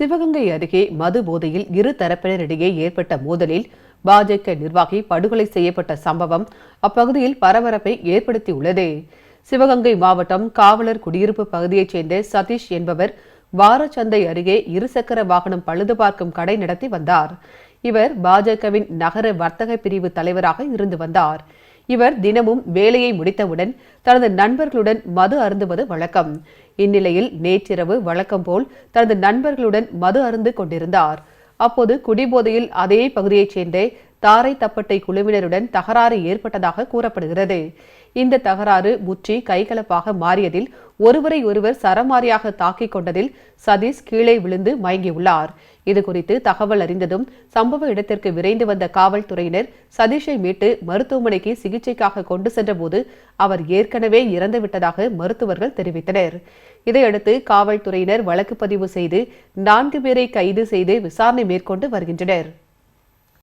சிவகங்கை அருகே மது போதையில் இரு தரப்பினரிடையே ஏற்பட்ட மோதலில் பாஜக நிர்வாகி படுகொலை செய்யப்பட்ட சம்பவம் அப்பகுதியில் பரபரப்பை ஏற்படுத்தியுள்ளது. சிவகங்கை மாவட்டம் காவலர் குடியிருப்பு பகுதியைச் சேர்ந்த சதீஷ் என்பவர் வாரச்சந்தை அருகே இருசக்கர வாகனம் பழுது பார்க்கும் கடை நடத்தி வந்தார். இவர் பாஜகவின் நகர வர்த்தக பிரிவு தலைவராக இருந்து வந்தார். இவர் தினமும் வேலையை முடித்தவுடன் தனது நண்பர்களுடன் மது அருந்துவது வழக்கம். இந்நிலையில் நேற்றிரவு வழக்கம் போல் தனது நண்பர்களுடன் மது அருந்து கொண்டிருந்தார் அப்போது குடிபோதையில் அதே பகுதியைச் சேர்ந்த தாரை தப்பட்டை குழுவினருடன் தகராறு ஏற்பட்டதாக கூறப்படுகிறது. இந்த தகராறு முற்றி கைகலப்பாக மாறியதில் ஒருவரை ஒருவர் சரமாரியாக தாக்கிக் கொண்டதில் சதீஷ் கீழே விழுந்து மயங்கியுள்ளார். இதுகுறித்து தகவல் அறிந்ததும் சம்பவ இடத்திற்கு விரைந்து வந்த காவல்துறையினர் சதீஷை மீட்டு மருத்துவமனைக்கு சிகிச்சைக்காக கொண்டு சென்றபோது அவர் ஏற்கனவே இறந்துவிட்டதாக மருத்துவர்கள் தெரிவித்தனர். இதையடுத்து காவல்துறையினர் வழக்கு பதிவு செய்து நான்கு பேரை கைது செய்து விசாரணை மேற்கொண்டு வருகின்றனர்.